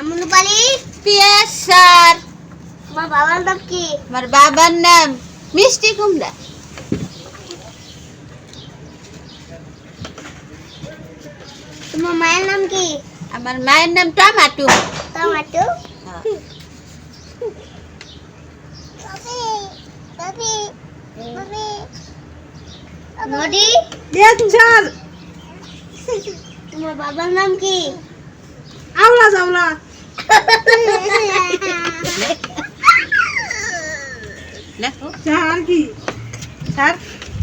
আমনুপালি পিয়াস sir. তোমার বাবার নাম কি? আমার বাবার নাম মিষ্টি কুমড়া। তোমার মায়ের নাম কি? আমার মায়ের নাম টমাটো। টমাটো? হ্যাঁ। নদী? তোমার বাবার নাম কি? লেখো স্যার কি স্যার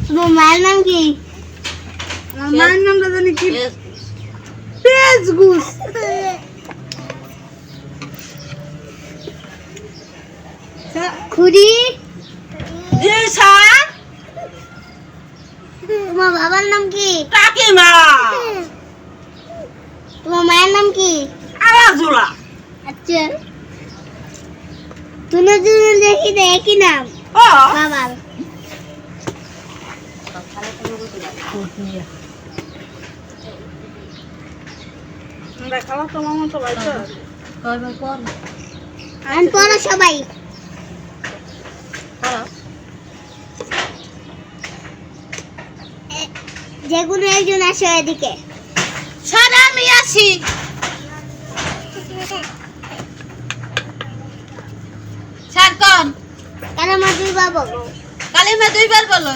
তোমার মায়ের নাম কি আমার মায়ের নামটা জানি কি পিয়াস। পেজ গুস খুড়ি জি স্যার তোমার বাবার নাম কি কাকিমা তোমার মায়ের নাম কি আয়াজুলা আচ্ছা তুমি দুজন দেখি তো একই নাম। বাবার। সবাই এ- যে কোনো একজন আসো এদিকে। স্যার আমি আসি স্যার কোন তুই বাবু কালিমা দুইবার বলো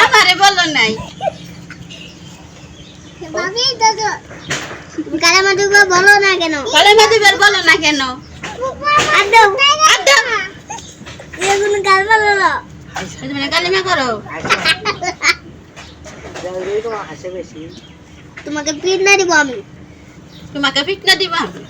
আমারে বলো নাই ভাবি দাদু কালামা তুই বলো না কেন কালিমা দুইবার বলো না কেন আদম আদম এগুলো গাল বলো না তুমি না কালিমা করো তোমাকে পিন না দিব আমি তোমাকে ফিটনা দিবা আদম লাগো